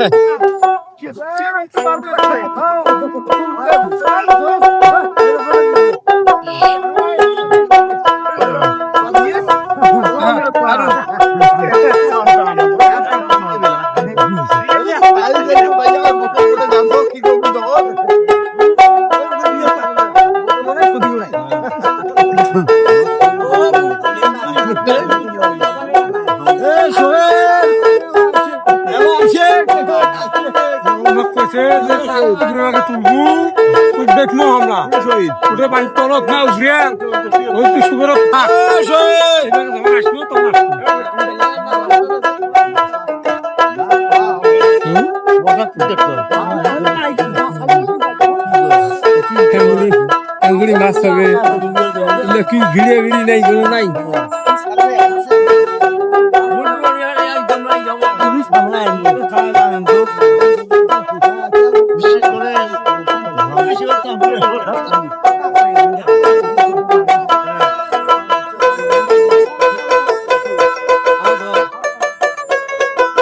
Que Deus te abençoe. দেখব আমরা ওটা বাড়ি তলত না উঠবে ওই তুই সুগর থাক আসব তো আঙ্গুলি মাছ হবে কি ভিড়ে ভিড়ি নাই কোনো নাই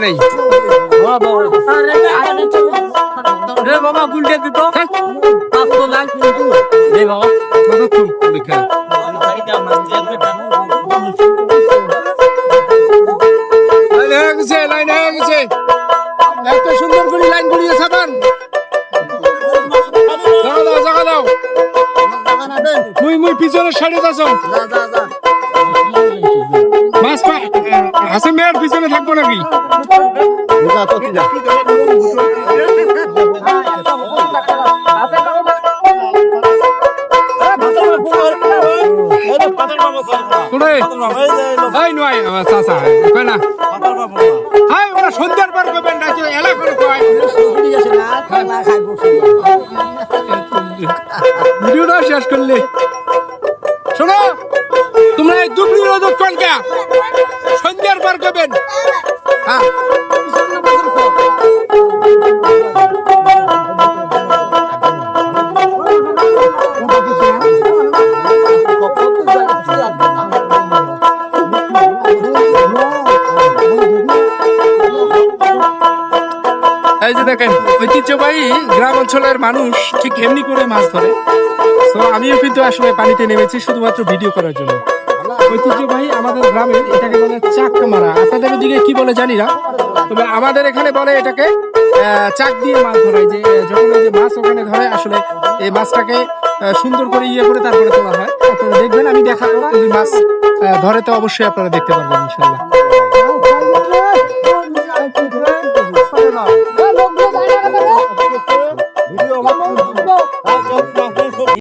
নাই রে বাবা গুলটে দিত পাঁচশো লাখ রে বাবা পরীক্ষা লাইন হয়ে গেছে লাইন এত সুন্দর করে লাইন ঘুরিয়ে সাবান জাগা দাও জাগা দাও। মুই মুই পিছনের সাইডে যাচ্ছ হাসিম মেয়ের পিছনে থাকব নাকি? কোথায় নয় আমার না কয় ভিডিওটা শেষ করলে। দুবলি রোদ কোন সন্ধ্যার পর করবেন হ্যাঁ। এই যে দেখেন, ঐতিহ্যবাহী গ্রাম অঞ্চলের মানুষ ঠিক এমনি করে মাছ ধরে। তো আমিও কিন্তু আসলে পানিতে নেমেছি শুধুমাত্র ভিডিও করার জন্য। ঐতিহ্যবাহী আমাদের গ্রামের এটাকে বলে চাক মারা আপনাদের দিকে কি বলে জানি না, তবে আমাদের এখানে বলে এটাকে চাক দিয়ে মাছ ধরে যে যখন যে মাছ ওখানে ধরে, আসলে এই মাছটাকে সুন্দর করে ইয়ে করে তারপরে তোলা হয়। আপনারা দেখবেন, আমি দেখাবো যদি মাছ ধরে তো অবশ্যই আপনারা দেখতে পারবেন ইনশাল্লাহ